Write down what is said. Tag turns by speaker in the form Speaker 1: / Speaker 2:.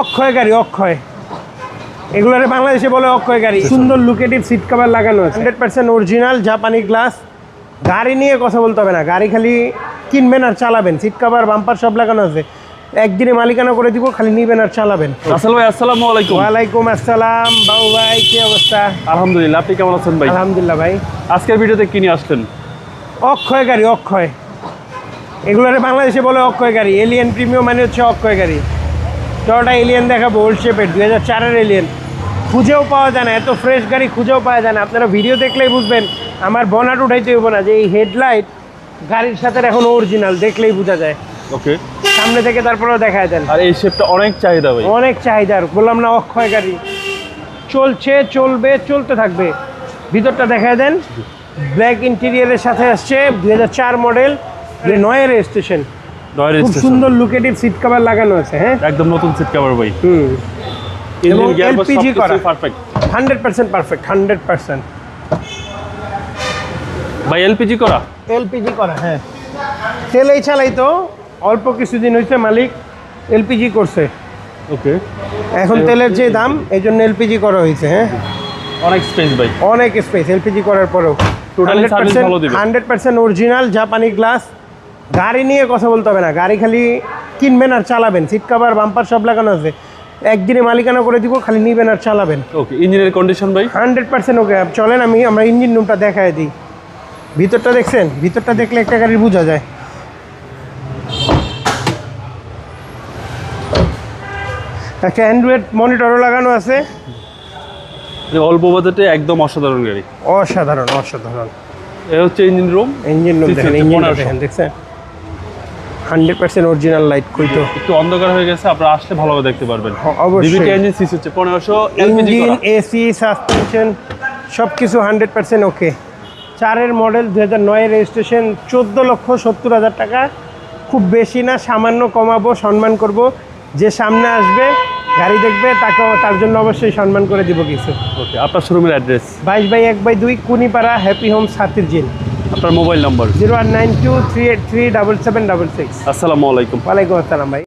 Speaker 1: অক্ষয় গাড়ি অক্ষয়। এগুলোরে বাংলাদেশে বলে অক্ষয় গাড়ি। সুন্দর লুকেটিভ সিট কভার লাগানো আছে। হান্ড্রেড পার্সেন্ট অরিজিনাল জাপানি গ্লাস গাড়ি নিয়ে কথা বলতে হবে না। গাড়ি খালি কিনবেন আর চালাবেন। সিট কভার বাম্পার সব লাগানো আছে। একদিনে মালিকানা করে দিব খালি নিবেন আর চালাবেন।
Speaker 2: রাসেল ভাই আসসালামু আলাইকুম।
Speaker 1: ওয়ালাইকুম আসসালাম। বাবু ভাই কি অবস্থা?
Speaker 2: আলহামদুলিল্লাহ আপনি কেমন আছেন ভাই?
Speaker 1: আলহামদুলিল্লাহ ভাই।
Speaker 2: আজকের ভিডিওতে কি নিয়ে আসলেন?
Speaker 1: অক্ষয় গাড়ি অক্ষয়। এগুলোরে বাংলাদেশে বলে অক্ষয় গাড়ি। এলিয়ান প্রিমিয়াম মানে হচ্ছে অক্ষয় গাড়ি। টয়োটা এলিয়ান দেখাবো ওল্ড শেপের দুই হাজার চারের এলিয়ান। খুঁজেও পাওয়া যায় না এত ফ্রেশ গাড়ি খুঁজেও পাওয়া যায় না। আপনারা ভিডিও দেখলেই বুঝবেন আমার বনাট উঠাইতে হইব না যে এই হেডলাইট গাড়ির সাথে এখন অরিজিনাল দেখলেই বোঝা যায়।
Speaker 2: ওকে।
Speaker 1: সামনে থেকে তারপরেও দেখায় দেন।
Speaker 2: আর এই শেপটা অনেক চাহিদা ভাই।
Speaker 1: অনেক চাহিদার বললাম না অক্ষয় গাড়ি। চলছে চলবে চলতে থাকবে। ভিতরটা দেখায় দেন। ব্ল্যাক ইন্টেরিয়ারের সাথে আসছে দুই হাজার চার মডেল নয়ের স্টেশন
Speaker 2: ডয়ের
Speaker 1: খুব
Speaker 2: স্টেশন।
Speaker 1: সুন্দর লুকেটিভ সিট কভার লাগানো আছে হ্যাঁ?
Speaker 2: একদম নতুন সিট কভার ভাই।
Speaker 1: হুম। এবং
Speaker 2: ইঞ্জিন
Speaker 1: করা।
Speaker 2: Perfect
Speaker 1: hundred percent perfect hundred percent
Speaker 2: ভাই এলপিজি করা?
Speaker 1: এলপিজি করা হ্যাঁ। তেলেই চালাই তো অল্প কিছুদিন হয়েছে মালিক এলপিজি করছে।
Speaker 2: ওকে।
Speaker 1: এখন তেলের যে দাম এই জন্য এলপিজি করা হয়েছে হ্যাঁ।
Speaker 2: অনেক স্পেস ভাই।
Speaker 1: অনেক স্পেস এলপিজি করার পরেও। হান্ড্রেড পার্সেন্ট অরিজিনাল জাপানি গ্লাস গাড়ি নিয়ে কথা বলতে হবে না। গাড়ি খালি কিনবেন আর চালাবেন। সিট কভার বাম্পার সব লাগানো আছে। একদিনে মালিকানা করে দিব খালি নিবেন আর চালাবেন।
Speaker 2: ওকে ইঞ্জিনের কন্ডিশন ভাই?
Speaker 1: হান্ড্রেড পার্সেন্ট ওকে চলেন আমি আমরা ইঞ্জিন রুমটা দেখায় দিই। ভিতরটা দেখছেন? ভিতরটা দেখলে একটা গাড়ি বোঝা যায়। একটা অ্যান্ড্রয়েড মনিটরও লাগানো আছে।
Speaker 2: অল্প বাজেটে একদম অসাধারণ গাড়ি।
Speaker 1: অসাধারণ অসাধারণ।
Speaker 2: এ হচ্ছে ইঞ্জিন রুম
Speaker 1: ইঞ্জিন রুম দেখেন ইঞ্জিন দেখেন দেখছেন? হান্ড্রেড পার্সেন্ট অরিজিনাল লাইট কইতো
Speaker 2: একটু অন্ধকার হয়ে গেছে আপনারা আসলে ভালোভাবে দেখতে পারবেন।
Speaker 1: অবশ্যই।
Speaker 2: ডিভিটি ইঞ্জিন সিসি হচ্ছে পনেরোশো
Speaker 1: ইঞ্জিন এসি সাসপেনশন সব কিছু হান্ড্রেড পার্সেন্ট ওকে চারের মডেল দু হাজার নয়ের রেজিস্ট্রেশন চোদ্দ লক্ষ সত্তর হাজার টাকা। খুব বেশি না সামান্য কমাবো সম্মান করব। যে সামনে আসবে গাড়ি দেখবে তাকে তার জন্য অবশ্যই সম্মান করে দিব কিছু।
Speaker 2: ওকে আপনার শোরুমের অ্যাড্রেস
Speaker 1: বাইশ বাই এক বাই দুই কুনিপাড়া হ্যাপি হোম সাতির জিন
Speaker 2: আপনার mobile number?
Speaker 1: Zero one nine two three eight three double seven double six.
Speaker 2: আসসালামু আলাইকুম।
Speaker 1: ওয়ালাইকুম আসসালাম ভাই।